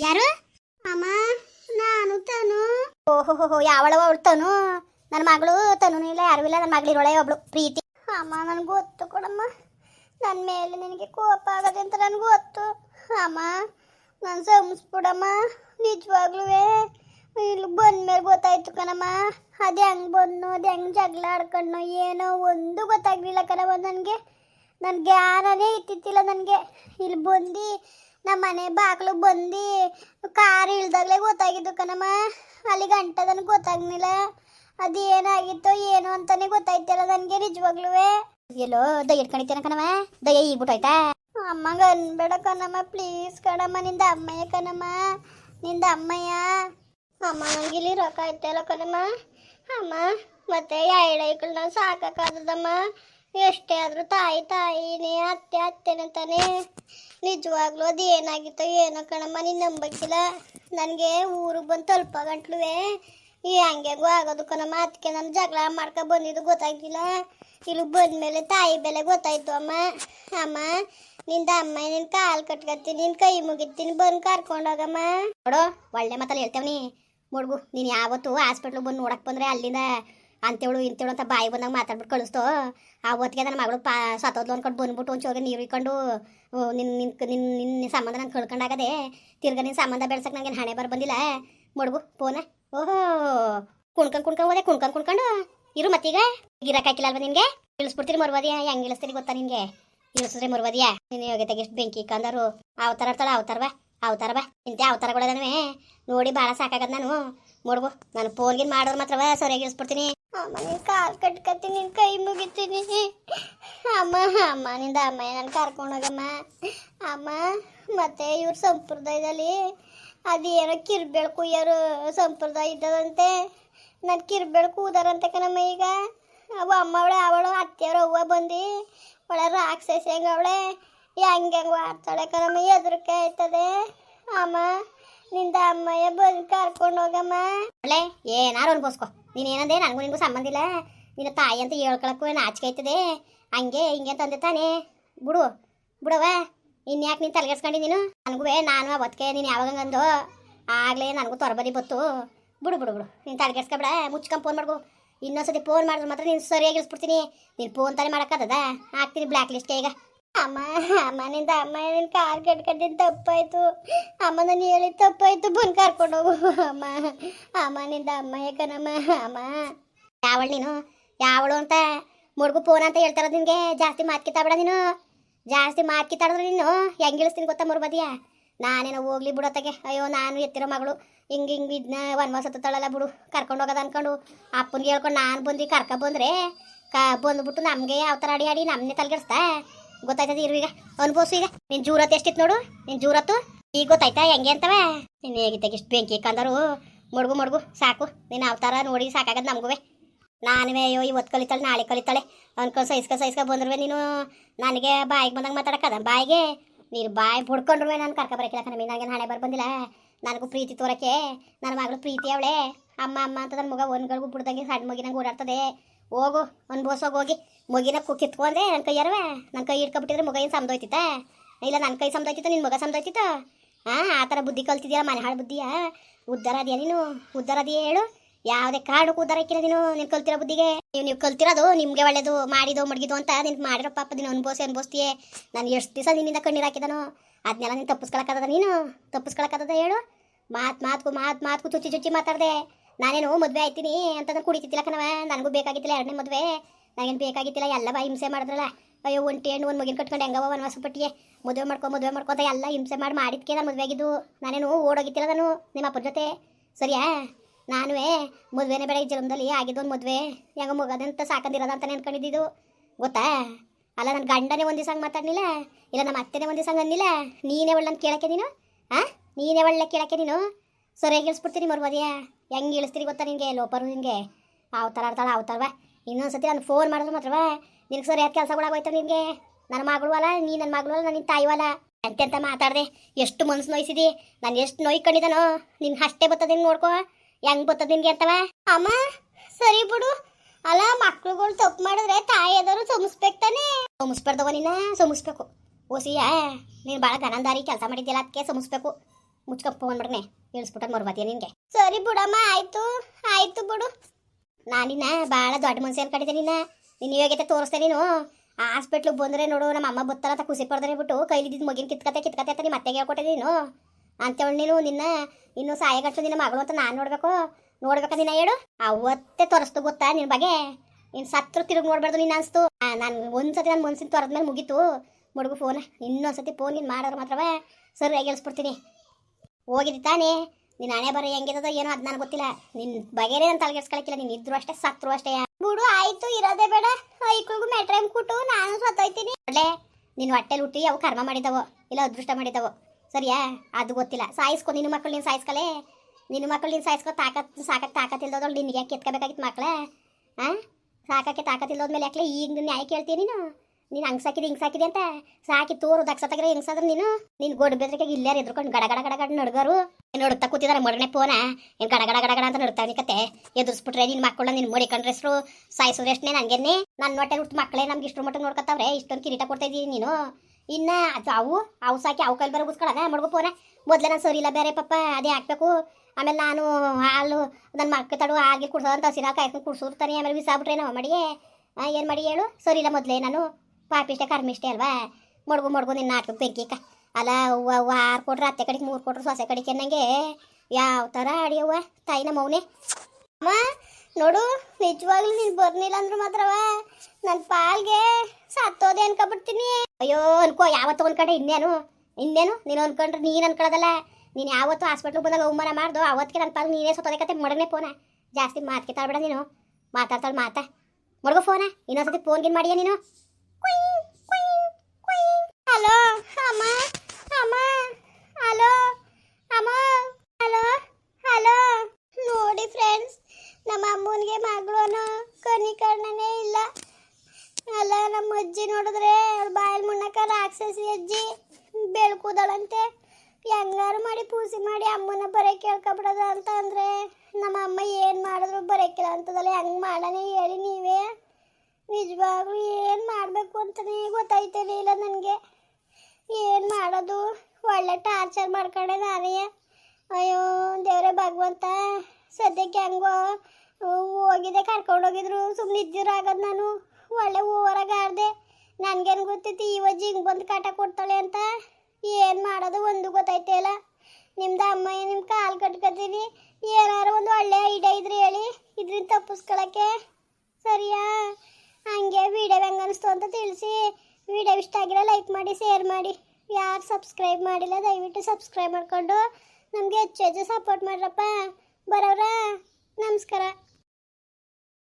ಯಾರು? ಅಮ್ಮ ನಾನು, ತನು. ಓಹೋ ಯಾವಳವ ಅವಳು ತನು? ನನ್ನ ಮಗಳು ತನು ಇಲ್ಲ, ಯಾರು ಇಲ್ಲ, ನನ್ನ ಮಗಳಿರೋಳೆ ಒಬ್ಳು, ಪ್ರೀತಿ. ಅಮ್ಮ, ನನಗೆ ಗೊತ್ತು ಕೊಡಮ್ಮ. ನನ್ನ ಮೇಲೆ ನಿನಗೆ ಕೋಪ ಆಗದೆ ಅಂತ ನನಗೆ ಗೊತ್ತು. ಅಮ್ಮ ನನ್ನ ಸಂಸ್ಬಿಡಮ್ಮ ನಿಜವಾಗ್ಲೂ ಇಲ್ಲಿ ಬಂದ್ಮೇಲೆ ಗೊತ್ತಾಯ್ತು ಕಣಮ್ಮ. ಅದು ಹೆಂಗೆ ಬಂದು ಅದು ಹೆಂಗೆ ಜಗಳ ಆಡ್ಕೊಂಡು ಏನೋ ಒಂದು ಗೊತ್ತಾಗ್ಲಿಲ್ಲ ಕಣಮ್ಮ ನನಗೆ. ನನ್ನ ಜ್ಞಾನನೇ ಇತ್ತಿತ್ತಿಲ್ಲ ನನಗೆ. ಇಲ್ಲಿ ಬಂದು ನಮ್ಮ ಮನೆ ಬಾಗ್ಲು ಬಂದು ಕಾರ್ ಇಳ್ದಾಗಲೇ ಗೊತ್ತಾಗಿದ್ದು ಕಣಮ್ಮ. ಅಲ್ಲಿ ಗಂಟ ಗೊತ್ತಾಗ್ನಿಲ್ಲ ಅದು ಏನಾಗಿತ್ತು ಏನು ಅಂತಾನೆ ಗೊತ್ತಾಯ್ತಿಲ್ಲ ನನಗೆ ನಿಜವಾಗ್ಲೂ ಎಲ್ಲೋ ದಯ ಇಟ್ಕೊಂಡಿತ್ತೇನ ಕಣಮ್ಮ? ದಯ ಈಗ್ಬಿಟ್ಟೋಯ್ತಾ? ಅಮ್ಮಗ ಅನ್ಬೇಡ ಕಣಮ್ಮ ಪ್ಲೀಸ್ ಕಣಮ್ಮ, ನಿಂದ ಅಮ್ಮಯ್ಯ ಕಣಮ್ಮ. ನಿಂದ ಅಮ್ಮಯ್ಯ. ಅಮ್ಮ ಇಲ್ಲಿ ರೊಕ್ಕ ಆಯ್ತಲ್ಲ ಕಣಮ್ಮ. ಅಮ್ಮ, ಮತ್ತೆ ಎರಡೈಕಳನ್ನ ಸಾಕಾಗದಮ್ಮ ಎಷ್ಟೇ ಆದರೂ ತಾಯಿ, ತಾಯಿನೇ, ಅತ್ತೆ, ಅತ್ತೆನೆ ಅಂತಾನೆ ನಿಜವಾಗ್ಲೂ ಅದು ಏನಾಗಿತ್ತೋ ಏನೋ ಕಣಮ್ಮ, ನೀನು ನಂಬಕ್ಕಿಲ್ಲ. ನನಗೆ ಊರಿಗೆ ಬಂದು ತಲುಪ ಗಂಟ್ಲುವೆ. ಈ ಹಂಗೆಗೂ ಆಗೋದು ಕಣಮ್ಮ. ಅದಕ್ಕೆ ನಾನು ಜಗಳ ಮಾಡ್ಕೊ ಬಂದಿದ್ದು ಗೊತ್ತಾಗಿಲ್ಲ. ಇಲ್ಲಿ ಬಂದಮೇಲೆ ತಾಯಿ ಬೆಲೆ ಗೊತ್ತಾಯ್ತು ಅಮ್ಮ. ಅಮ್ಮ, ನಿಂದ ಅಮ್ಮ, ನಿನ್ ಕಾಲು ಕಟ್ಕತ್ತೀನಿ, ನಿನ್ ಕೈ ಮುಗಿತೀನಿ. ಬಂದು ಕರ್ಕೊಂಡೋಗಮ್ಮ ನೋಡು, ಒಳ್ಳೆ ಮಾತಲ್ಲಿ ಹೇಳ್ತೇವ್ನಿ ಮುಡ್ಗು, ನೀನು ಯಾವತ್ತು ಹಾಸ್ಪಿಟ್ಲಿಗೆ ಬಂದು ನೋಡಕ್ಕೆ ಬಂದ್ರೆ ಅಲ್ಲಿಂದ ಅಂತೇಳು, ಇಂತೇಳು ಅಂತ ಬಾಯಿ ಬಂದಾಗ ಮಾತಾಡ್ಬಿಟ್ಟು ಕಳಿಸ್ತೋ. ಆ ಹೊತ್ತಿಗೆ ನನ್ನ ಮಗಳು ಪಾ, ಸತ್ತೋದ್ಲು ಅನ್ಕೊಂಡು ಬಂದ್ಬಿಟ್ಟು ಒಂಚೂರು ನೀರು ಇಕ್ಕೊಂಡು ನಿನ್ನ ನಿನ್ನ ನಿನ್ನ ನಿನ್ನ ಸಂಬಂಧ ನಾನು ಕಳ್ಕೊಂಡಾಗದೆ, ತಿರ್ಗ ನಿನ್ನ ಸಂಬಂಧ ಬೆಳ್ಸಕ್ಕೆ ನನಗೆ ಹಣೆ ಬರ ಬಂದಿಲ್ಲ. ಮಡುಗು ಫೋನ ಓಹೋ ಕುಣ್ಕೊಂಡು ಕುಣ್ಕೊಂಡು ಹೋದೆ ಕುಣ್ಕೊಂಡು ಕುಣ್ಕೊಂಡು. ಇರು ಮತ್ತೀಗ. ಗಿರಾಕ್ ಹಾಕಿಲ್ಲ ಅಲ್ವಾ ನಿನ್ಗೆ? ಇಳಿಸ್ಬಿಡ್ತೀರಿ ಮರುವದಿಯಾ? ಹೆಂಗೆ ಇಳಿಸ್ತೀರಿ ಗೊತ್ತಾ ನಿನಗೆ? ಇಳಿಸಿದ್ರೆ ಮರುವದಿಯಾ? ನೀನು ಯೋಗ್ಯತೆಗೆ ಎಷ್ಟು ಬೆಂಕಿ ಕಂದರು ಅವತಾರ ಇರ್ತಾಳ ಅವತಾರ ಬಾ ಅವತಾರ ಬಾ. ಇಂಥ ಅವತಾರಗಳದನವೇ. ನೋಡಿ ಭಾಳ ಸಾಕಾಗದ ನಾನು. ಮುಡ್ಗು, ನಾನು ಫೋನ್ಗಿನ್ ಮಾಡೋರು ಮಾತ್ರವ, ಸರಿಯಾಗಿ ಇಳಿಸ್ಬಿಡ್ತೀನಿ. ಅಮ್ಮ ಕಾಲು ಕಟ್ಕತ್ತೀನಿ ನಿನ್ ಕೈ ಮುಗಿತೀನಿ ಅಮ್ಮ ಅಮ್ಮ, ನಿಂದ ಅಮ್ಮ ನಾನು ಕರ್ಕೊಂಡೋಗಮ್ಮ ಅಮ್ಮ, ಮತ್ತೆ ಇವ್ರ ಸಂಪ್ರದಾಯದಲ್ಲಿ ಅದೇನೋ ಕಿರ್ಬೇಳ್ ಕುಯ್ಯೋರು ಸಂಪ್ರದಾಯ ಇದ್ದದಂತೆ. ನಾನು ಕಿರ್ಬೇಳ್ ಕೂದಾರಂತೆ ಕಣಮ್ಮ ಈಗ. ಅವ ಅಮ್ಮ ಅವಳೆ ಅವಳು ಅತ್ತೆಯವ್ರ ಅವ್ವ ಬಂದು. ಒಳ ರಾಕ್ಷಸ ಹೆಂಗ ಅವಳೆ. ಹೆಂಗೆ ಹೆಂಗೆ ಮಾಡ್ತಾಳೆ ಕಣಮ್ಮ ಎದ್ರಕ್ಕೆ ಆಯ್ತದೆ. ಅಮ್ಮ ನಿಂದ ಅಮ್ಮಯ್ಯ ಬಂದು ಕರ್ಕೊಂಡು ಹೋಗಮ್ಮ. ಒಳ್ಳೆ ಏನಾರು ಅನ್ಬೋಸ್ಕೊ ನೀನು ಏನಂದೆ? ನನಗೂ ನಿನಗೂ ಸಂಬಂಧ ಇಲ್ಲ. ನಿನ್ನ ತಾಯಿ ಅಂತ ಹೇಳ್ಕೊಳಕ್ಕೂ ನಾಚಿಕೆ ಆಯ್ತದೆ ಹಂಗೆ, ಹಿಂಗೆ ತಂದೆ ತಾನೇ. ಬಿಡು ಬಿಡವ ಇನ್ಯಾಕೆ ನೀನು ತಲೆಗೆಡ್ಸ್ಕೊಂಡಿ ನೀನು? ನನಗೂ ನಾನು ಅವತ್ತಿಗೆ ನೀನು ಯಾವಾಗ ಅಂದು ಆಗಲೇ ನನಗೂ ತೊರಬದಿ ಬತ್ತು ಬಿಡು ಬಿಡು ಬಿಡು. ನೀನು ತಲೆಗೆಡ್ಸ್ಕೊಬೇಡ ಮುಚ್ಕೊಂಡು ಫೋನ್ ಮಾಡ್ಕೊ. ಇನ್ನೊಂದ್ಸತಿ ಫೋನ್ ಮಾಡಿದ್ರೆ ಮಾತ್ರ ನೀನು ಸರಿಯಾಗಿ ಇಳಿಸ್ಬಿಡ್ತೀನಿ. ನೀನು ಫೋನ್ ತಾನೇ ಮಾಡೋಕ್ಕದ ಹಾಕ್ತೀನಿ ಬ್ಲ್ಯಾಕ್ ಲಿಸ್ಟೇ ಈಗ. ಅಮ್ಮ, ಅಮ್ಮನಿಂದ ಅಮ್ಮ ನಿನ್ನ ಕಾರ್ ಕಟ್ಕಟ್ಟಿನ ತಪ್ಪಾಯ್ತು. ಅಮ್ಮ ನಾನು ಹೇಳಿ ತಪ್ಪಾಯ್ತು ಬಂದು ಕರ್ಕೊಂಡು ಹೋಗು ಅಮ್ಮ. ಅಮ್ಮನಿಂದ ಅಮ್ಮ ಯಾಕನಮ್ಮ ಅಮ್ಮ. ಯಾವಳು ನೀನು ಯಾವಳು ಅಂತ ಮುಡುಗು ಫೋನ್ ಅಂತ ಹೇಳ್ತಾರ ನಿನಗೆ? ಜಾಸ್ತಿ ಮಾತು ಕಿತ್ತಾಬೇಡ ನೀನು. ಜಾಸ್ತಿ ಮಾತು ಕಿತ್ತಾಡಿದ್ರೆ ನೀನು ಹೆಂಗೆ ಇಳಿಸ್ತೀನಿ ಗೊತ್ತಾ ಮುರ್ಬದಿಯಾ ನಾನೇನೋ ಹೋಗ್ಲಿ ಬಿಡೋತ್ತಾಗೆ ಅಯ್ಯೋ, ನಾನು ಎತ್ತಿರೋ ಮಗಳು. ಹಿಂಗೆ ಹಿಂಗೆ ಇದನ್ನ ಮಾಸ ಹತ್ತಳಲ್ಲ ಬಿಡು. ಕರ್ಕೊಂಡು ಹೋಗೋದು ಅನ್ಕೊಂಡು. ಅಪ್ಪನಿಗೆ ಹೇಳ್ಕೊಂಡು ನಾನು ಬಂದು ಕರ್ಕ ಬಂದ್ರೆ ಕ ಬಂದ್ಬಿಟ್ಟು ನಮಗೆ ಯಾವ ಥರ ಅಡಿ ಆಡಿ ನಮ್ಮನ್ನೇ ತಲೆಗೆಡ್ಸ್ತಾ ಗೊತ್ತಾಯ್ತದ ಇರು ಈಗ. ಅನ್ಬೋಸು ಈಗ. ನಿನ್ ಜೂರತ್ ಎಷ್ಟಿತ್ತು ನೋಡು? ನಿನ್ ಜೂರತ್ತು? ಈಗ ಗೊತ್ತಾಯ್ತಾ? ಹೆಂಗೆ ಅಂತವ? ನೀನು ಹೇಗಿತ್ತಾಗ ಇಷ್ಟು ಬೆಂಕಿ ಕಂದರು? ಮಡ್ಗು ಮಡ್ಗು. ಸಾಕು. ನೀನು ಅವತಾರ ನೋಡಿ ಸಾಕಾಗದ ನಮಗುವೆ. ನಾನುವೇ, ಅಯ್ಯೋ ಇವತ್ತು ಕಲಿತಾಳೆ, ನಾಳೆ ಕಲಿತಾಳೆ. ಅನ್ಕೊಂಡು ಸಹಿಸ್ಕೊ ಸಹಿಸ್ಕೊ ಬಂದ್ರುವೆ ನೀನು. ನನಗೆ ಬಾಯಿಗೆ ಬಂದಂಗೆ ಮಾತಾಡಕ್ಕದ? ಬಾಯಿಗೆ? ನೀನು ಬಾಯಿ ಬುಡ್ಕೊಂಡ್ರುವೆ ನಾನು ಕರ್ಕ ಬರಕಿಲ್ಲ ಕಣ. ನನಗೆ ಹಣೆ ಬರ್ ಬಂದಿಲ್ಲ. ನನಗೂ ಪ್ರೀತಿ ತೋರಕ್ಕೆ. ನನ್ನ ಮಗಳು ಪ್ರೀತಿ ಅವಳೆ. ಅಮ್ಮ ಅಮ್ಮ ಅಂತ ನನ್ನ ಮಗ ಒಂದ್ಗಳಿಗೂ ಬಿಡ್ದಂಗೆ ಸಣ್ಣ ಮಗಿನಂಗೆ ಓಡಾಡ್ತದೆ. ಹೋಗು ಅನ್ಬೋಸೋಗಿ ಹೋಗಿ. ಮಗಿನ ಕು ಕಿತ್ಕೊಂಡ್ರೆ ನನ್ನ ಕೈಯಾರವೆ ನನ್ನ ಕೈ ಇಟ್ಕೊಬಿಟ್ಟಿದ್ರೆ ಮಗ ಏನು ಸಮದೋಯ್ತಿತ್ತ? ಇಲ್ಲ ನನ್ನ ಕೈ ಸಮದೋಯ್ತಿತ್ತ ನಿನ್ನ ಮಗ ಸಮದೋಯ್ತಿತ್ತ? ಹಾಂ ಆ ಥರ ಬುದ್ಧಿ ಕಲ್ತಿದ್ಯಾ ಮನೆ ಹಾಳು ಬುದ್ಧಿಯಾ? ಉದ್ದಾರ ಅದೆಯಾ ನೀನು? ಉದ್ದಾರ ಅದೆಯಾ ಹೇಳು. ಯಾವುದೇ ಕಾರಣಕ್ಕೂ ಉದ್ದಾರ ಇಕ್ಕಿಲ್ಲ ನೀನು ನೀನು ಕಲ್ತಿರೋ ಬುದ್ಧಿಗೆ. ನೀವು ನೀವು ಕಲ್ತಿರೋದು ನಿಮಗೆ ಒಳ್ಳೇದು, ಮಾಡಿದೋ, ಮಡಗಿದು ಅಂತ ನಿನ್ಗೆ ಮಾಡಿರೋ ಪಾಪ, ನೀನು ಅನುಭವಿಸಿ, ಅನುಭವಿಸ್ತೀಯೇ. ನಾನು ಎಷ್ಟು ದಿವಸ ನಿನ್ನಿಂದ ಕಣ್ಣೀರು ಹಾಕಿದನು ಅದನ್ನೆಲ್ಲ ನೀನು ತಪ್ಪಿಸ್ಕೊಳಕ್ಕದ ನೀನು? ತಪ್ಪಿಸ್ಕೊಳಕ್ಕದ ಹೇಳು. ಮಾತು ಮಾತು ಮಾತು ಮಾತು ಚುಚ್ಚಿ ಚುಚ್ಚಿ ಮಾತಾಡಿದೆ. ನಾನೇನು ಮದುವೆ ಆಯ್ತೀನಿ ಅಂತ ಕುಡಿತಿದ್ದಿಲ್ಲ ಕಣವ ನನಗೂ ಬೇಕಾಗಿತ್ತಿಲ್ಲ ಎರಡನೇ ಮದುವೆ. ನನಗೇನು ಬೇಕಾಗಿತ್ತಿಲ್ಲ, ಎಲ್ಲ ಬಾ ಹಿಂಸೆ ಮಾಡಿದ್ರಲ್ಲ. ಅಯ್ಯೋ ಒಂಟಿ ಹೆಣ್ಣು ಒಂದು ಮಗಿನ ಕಟ್ಕೊಂಡು ಹೆಂಗವ ವನವಾಸ ಪಟ್ಟಿಗೆ ಮದುವೆ ಮಾಡ್ಕೊ, ಮದುವೆ ಮಾಡ್ಕೊತ ಎಲ್ಲ ಹಿಂಸೆ ಮಾಡಿ ಮಾಡಿದ್ಕೆ ನಾನು ಮದುವೆ ಆಗಿದ್ದು ನಾನೇನು ಓಡೋಗಿತ್ತಿಲ್ಲ ನಾನು ನಿಮ್ಮ ಅಪ್ಪನ ಜೊತೆ. ಸರಿಯಾ? ನಾನುವೇ ಮದುವೆನೇ ಬೇಡ ಈ ಜನ್ಮದಲ್ಲಿ ಆಗಿದ್ದು ಒಂದು ಮದುವೆ. ಹೆಂಗ ಮಗದಂತ ಸಾಕಂದಿರೋದ ಅಂತ ನೆನ್ಕೊಂಡಿದ್ದು ಗೊತ್ತಾ? ಅಲ್ಲ ನನ್ನ ಗಂಡನೇ ಒಂದು ದಿವಸ ಮಾತಾಡಲಿಲ್ಲ. ಇಲ್ಲ, ನಮ್ಮ ಅತ್ತೆನೇ ಒಂದು ದಿವಸ ಅನ್ನಿಲ್ಲ ನೀನೇ ಒಳ್ಳೆ ಕೇಳಕ್ಕೆ ನೀನು? ಆ? ನೀನೇ ಒಳ್ಳೆ ಕೇಳಕ್ಕೆ ನೀನು? ಸರಿಯಾಗಿ ಇಳಿಸ್ಬಿಡ್ತೀನಿ ಮರ್ಬೋದಿಯಾ ಹೆಂಗೆ ಇಳಿಸ್ತೀರಿ ಗೊತ್ತಾ ನಿನಗೆ? ಲೋಪರು ನಿನಗೆ. ಅವತಾರ ಆಡ್ತಾಳ ಅವತಾರವ ಇನ್ನೊಂದ್ಸತಿ ನಾನು ಫೋನ್ ಮಾಡಿದ್ರು ಮಾತ್ರವ, ನಿನಗೆ ಸರಿಯಾದ ಕೆಲಸಗಳಾಗೋಯ್ತು ನಿನಗೆ? ನನ್ನ ಮಗಳು ಅಲ್ಲ, ನೀ ನನ್ನ ಮಗಳು ಅಲ್ಲ ನಿನ್ನ ತಾಯಿವಲ್ಲ ಅಂತ ಮಾತಾಡಿದೆ? ಎಷ್ಟು ಮನ್ಸು ನೋಯಿಸಿದಿ? ನಾನು ಎಷ್ಟು ನೋಯ್ಕೊಂಡಿದ್ದಾನೋ ನಿನ್ನ ಅಷ್ಟೇ ಬರ್ತದೆ ನೋಡ್ಕೋ. ಹೆಂಗ್ ಬರ್ತದೆ ನಿನ್ಗೆ ಅಂತವ? ಅಮ್ಮ, ಸರಿ ಬಿಡು. ಅಲ್ಲ, ಮಕ್ಳುಗಳು ತಪ್ಪು ಮಾಡಿದ್ರೆ ತಾಯಿ ಆದವರು ಸೊಮಿಸ್ಬೇಕು ತಾನೇ? ಸೊಮಿಸ್ಬಾರ್ದವ ನಿನ್ನ ಸೊಮಿಸ್ಬೇಕು. ಓಸಿಯಾ, ನೀನು ಭಾಳ ಗನಂದಾರಿ ಕೆಲಸ ಮಾಡಿದ್ಯಲ್ಲ ಅದಕ್ಕೆ ಸೊಮಿಸ್ಬೇಕು. ಮುಚ್ಕೊ ಫೋನ್ ಮಾಡ್ರೆ ಇಳಿಸ್ಬಿಟ್ಟು ಮರ್ಬತ್ತೀಯ ನಿನ್ಗೆ. ಸರಿ ಬಿಡಮ್ಮ, ಆಯಿತು. ಆಯಿತು ಬಿಡು. ನಾನಿನ್ನ ಭಾಳ ದೊಡ್ಡ ಮನ್ಸು ಅನ್ಕೊಂಡಿದ್ದೆ ನಿನ್ನ. ನಿನ್ನ ಇವಾಗೈತೆ ತೋರಿಸ್ದೆ ನೀನು. ಹಾಸ್ಪಿಟ್ಲಿಗೆ ಬಂದ್ರೆ ನೋಡು, ನಮ್ಮ ಅಮ್ಮ ಬತ್ತಾರ ಅಂತ ಖುಷಿ ಪಡ್ದ್ರೆ ಬಿಟ್ಟು ಕೈಲಿದ್ದ ಮಗಿನ ಕಿತ್ಕತೆ ಕಿತ್ಕತೆ ಅಂತ ನಿಮ್ಮ ಅತ್ತೆಗೆ ಹೇಳ್ಕೊಟ್ಟೆ ನೀನು. ಅಂತೇಳಿ ನೀನು ನಿನ್ನ ಇನ್ನು ಸಾಯಗಟ್ಟು ನಿನ್ನ ಮಗಳು ಅಂತ ನಾನು ನೋಡಬೇಕು. ನೋಡ್ಬೇಕ ನಿನ್ನ ಹೇಳು. ಅವತ್ತೇ ತೋರಿಸ್ತು ಗೊತ್ತಾ ನಿನ್ನ ಬಗ್ಗೆ? ನೀನು ಸತ್ರ ತಿರುಗಿ ನೋಡ್ಬಾರ್ದು ನಿನ್ನ ಅನಿಸ್ತು. ನಾನು ಒಂದ್ಸತಿ ನನ್ನ ಮನ್ಸಿನ ತೊರೆದ್ಮೇಲೆ ಮುಗೀತು. ಮುಡುಗು ಫೋನ್ ಇನ್ನೊಂದ್ಸತಿ ಫೋನ್ ನೀನು ಮಾಡೋರು ಮಾತ್ರವೇ ಸರಿಯಾಗಿ ಗೆಲ್ಸ್ಬಿಡ್ತೀನಿ ಹೋಗಿದ್ದಿ ತಾನೇ? ನಿನ್ನ ಹಣೆ ಬರ ಹೆಂಗಿದದ ಏನೋ ಅದು ನನಗೆ ಗೊತ್ತಿಲ್ಲ. ನಿನ್ನ ಬಗೆರೇ ನಾನು ತಲೆಗೆಡ್ಸ್ಕೊಳಕ್ಕಿಲ್ಲ ನೀನು ಇದ್ರು ಅಷ್ಟೇ ಸತ್ರು ಅಷ್ಟೇ ಬಿಡು ಆಯ್ತು ಇರೋದೇ ಬೇಡ. ಐಕ್ಳಿಗೂ ಮೆಟ್ರೇಮ್ ಕೊಟ್ಟು ನಾನು ಸತ್ತೋಯ್ತೀನಿ. ಒಳ್ಳೆ ನಿನ್ನ ಹೊಟ್ಟೆಲಿ ಹುಟ್ಟಿ ಅವು ಕರ್ಮ ಮಾಡಿದವು ಇಲ್ಲ ಅದೃಷ್ಟ ಮಾಡಿದವು. ಸರಿಯಾ? ಅದು ಗೊತ್ತಿಲ್ಲ. ಸಾಯಿಸ್ಕೊ ನಿನ್ನ ಮಕ್ಕಳು ನೀನು ಸಾಯಿಸ್ಕಲೇ. ನಿನ್ನ ಮಕ್ಕಳು ನೀನು ಸಾಯಿಸ್ಕೊ ತಾಕತ್ ಸಾಕಕ್ಕೆ ತಾಕತ್ ಇಲ್ದೋದಳು ನಿನಗೆ ಯಾಕೆ ಎತ್ಕೋಬೇಕಾಗಿತ್ತು ಮಕ್ಕಳೇ ಹಾಂ ಸಾಕಕ್ಕೆ ತಾಕತ್ ಮೇಲೆ ಯಾಕೆ ಈಗ ನ್ಯಾಯ ಕೇಳ್ತೀನಿ ನೀನು? ನೀನು ಹಂಗೆ ಸಾಕಿದೆ, ಹಿಂಗೆ ಸಾಕಿದೆ ಅಂತ ಸಾಕಿ ತೋರು ದಕ್ಷತಾಗಿರೋ ಹೆಂಗ್ಸಾದ್ರೆ ನೀನು? ನೀನು ಗೋಡ್ ಬೆದ್ರಿಗೆ ಇಲ್ಲೇ ಎದ್ರುಕೊಂಡು ಗಡ ಗಡ ಗಡ ಗಡ ನಡ್ಗರು. ನೋಡುತ್ತಾ ಕೂತಿದಾರೆ ಮಡನೆ ಫೋನ ಏನು ಗಡ ಗಡ ಗಡ ಗಡ ಅಂತ ನಡ್ತಾವೆ ಕತೆ. ಎದುರಿಸ್ಬಿಟ್ರೆ ನಿನ್ನ ಮಕ್ಕಳನ್ನ ನಿನ್ನ ಮೋಡಿ ಹೆಸರು ಸಾಯಿಸೋದು ಎಷ್ಟನೇ ನನಗೇನೆ ನನ್ನ ಹೊಟ್ಟೆ ಹುಟ್ಟು ಮಕ್ಕಳೇ ನಮ್ಗೆ ಇಷ್ಟು ಮಟ್ಟ ನೋಡ್ಕೊತಾವ್ರೆ, ಇಷ್ಟೊಂದು ಕಿರೀಟ ಕೊಡ್ತಾ ಇದ್ದೀನಿ ನೀನು. ಇನ್ನ ಅದು ಅವು ಅವು ಸಾಕಿ ಅವು ಕೈಲಿ ಬೇರೆ ಗುಸ್ಕೊಳದ ಮಡ್ಗು ಫೋನ ಮೊದಲೇ ನಾನು ಸರಿ ಇಲ್ಲ ಬೇರೆ ಪಪ್ಪ, ಅದೇ ಹಾಕ್ಬೇಕು. ಆಮೇಲೆ ನಾನು ಹಾಲು ನನ್ನ ಮಕ್ಕ ತಡು ಹಾಗೆ ಕುಡ್ಸೋದಂತ ಹಸಿರ ಕಾಯ್ಕೊಂಡು ಕುಡ್ಸಿರ್ತಾನೆ ಆಮೇಲೆ ಬಿಸಾಬಿಟ್ರೆ ನಾವು ಮಡಿಗೆ ಏನು ಮಾಡಿ ಹೇಳು? ಸರಿ ಇಲ್ಲ ಮೊದಲೇ ನಾನು. ಪಾಪಿಷ್ಟೇ ಕರ್ಮಿಷ್ಟೇ ಅಲ್ವಾ? ಮಡ್ಗು ಮಡ್ಗು ನಿನ್ನ ನಾಟಕ ಬೆಂಕಿಕ ಅಲ್ಲ, ಅವ್ವ ಆರು ಕೊಟ್ರೆ, ಅತ್ತೆ ಕಡೆಗೆ ಮೂರು ಕೊಟ್ರು, ಸೊಸೆ ಕಡೆಗೆ ನನಗೆ ಯಾವ ಥರ ಅಡಿಯವ್ವ ತಾಯಿ ನಮ್ಮ ಅಮ್ಮ, ನೋಡು, ನಿಜವಾಗ್ಲೂ ನೀನು ಬರ್ನಿಲ್ಲ ಅಂದ್ರೆ ಮಾತ್ರವ? ನನ್ನ ಪಾಲ್ಗೆ ಸತ್ತೋದೆ ಅನ್ಕೊಬಿಡ್ತೀನಿ. ಅಯ್ಯೋ, ಅನ್ಕೋ, ಯಾವತ್ತು ಕಡೆ ಇನ್ನೇನು? ಇನ್ನೇನು? ನೀನು ಅನ್ಕೊಂಡ್ರೆ ನೀನು ಅನ್ಕೊಳ್ಳೋದಲ್ಲ. ನೀನು ಯಾವತ್ತು ಹಾಸ್ಪಿಟ್ಲಿಗೆ ಬಂದಾಗ ಅವಮಾನ ಮಾಡ್ದು, ಅವತ್ತಿಗೆ ನನ್ನ ಪಾಲ್ ನೀನೇ ಸತ್ತೋದೆ ಕತೆ ಮಡಗನೆ ಫೋನ ಜಾಸ್ತಿ ಮಾತ್ಕೆ ತಾಳ್ಬೇಡ ನೀನು. ಮಾತಾಡ್ತಾಳೆ ಮಾತಾ. ಮಡ್ಗೋ ಫೋನ ಇನ್ನೊಂದ್ಸತಿ ಫೋನ್ ಗಿನ್ ಮಾಡಿಯ ನೀನು? ಹಲೋ ಅಮ್ಮ ಅಮ್ಮ ಹಲೋ ಅಮ್ಮ ಹಲೋ ಹಲೋ ನೋಡಿ ಫ್ರೆಂಡ್ಸ್ ನಮ್ಮ ಅಮ್ಮನಿಗೆ ಮಗಳು ಅನ್ನೋ ಕರ್ಣನೇ ಇಲ್ಲ. ಅಲ್ಲ, ನಮ್ಮ ಅಜ್ಜಿ ನೋಡಿದ್ರೆ ಬಾಯಲ್ಲಿ ಮುನ್ನಕ ರಾಕ್ಷಸಿ ಅಜ್ಜಿ, ಬೆಳ್ಕೂದಳಂತೆ. ಹೆಂಗಾರು ಮಾಡಿ ಪೂಸಿ ಮಾಡಿ ಅಮ್ಮನ ಬರೀ ಕೇಳ್ಕೊಬಿಡೋದು ಅಂತ ಅಂದರೆ ನಮ್ಮ ಅಮ್ಮ ಏನು ಮಾಡಿದ್ರು ಬರೋಕ್ಕಿಲ್ಲ ಅಂತದಲ್ಲ ಹೆಂಗೆ ಮಾಡೋಣ ಹೇಳಿ ನೀವೇ. ನಿಜವಾಗ್ಲೂ ಏನು ಮಾಡಬೇಕು ಅಂತಲೇ ಗೊತ್ತಾಯ್ತಿಲ್ಲ ಇಲ್ಲ ನನಗೆ. ಏನು ಮಾಡೋದು? ಒಳ್ಳೆ ಟಾರ್ಚರ್ ಮಾಡ್ಕೊಂಡೆ ನಾನೇ. ಅಯ್ಯೋ, ದೇವರೇ ಭಗವಂತ, ಸದ್ಯಕ್ಕೆ ಹೆಂಗೋ ಹೋಗಿದ್ದೆ ಕರ್ಕೊಂಡು ಹೋಗಿದ್ರು. ಸುಮ್ಮನೆ ಇದ್ದಿರಾಗದು ನಾನು? ಒಳ್ಳೆ ಓವರಾಗ ಆಡ್ದೆ. ನನಗೇನು ಗೊತ್ತೈತಿ ಈ ಅಜ್ಜಿ ಹಿಂಗೆ ಬಂದು ಕಾಟ ಕೊಡ್ತಾಳೆ ಅಂತ? ಏನು ಮಾಡೋದು ಒಂದು ಗೊತ್ತೈತೆ ಇಲ್ಲ. ನಿಮ್ದು ಅಮ್ಮ ನಿಮ್ಮ ಕಾಲು ಕಟ್ಕೊತೀನಿ. ಏನಾರು ಒಂದು ಒಳ್ಳೆ ಐಡಿಯಾ ಇದ್ರೆ ಹೇಳಿ. ಇದ್ರಿಂದ ತಪ್ಪಿಸ್ಕೊಳಕ್ಕೆ. ಸರಿಯಾ? ಹಂಗೆ ವಿಡಿಯೋ ಹೆಂಗೆ ಅನಿಸ್ತು ಅಂತ ತಿಳಿಸಿ. ವಿಡಿಯೋ ಇಷ್ಟ ಆಗಿರೋ ಲೈಕ್ ಮಾಡಿ ಶೇರ್ ಮಾಡಿ. ಯಾರು ಸಬ್ಸ್ಕ್ರೈಬ್ ಮಾಡಿಲ್ಲ, ದಯವಿಟ್ಟು ಸಬ್ಸ್ಕ್ರೈಬ್ ಮಾಡಿಕೊಂಡು. ನಮಗೆ ಹೆಚ್ಚು ಹೆಚ್ಚು ಸಪೋರ್ಟ್ ಮಾಡ್ರಪ್ಪ. ಬರೋರ ನಮಸ್ಕಾರ.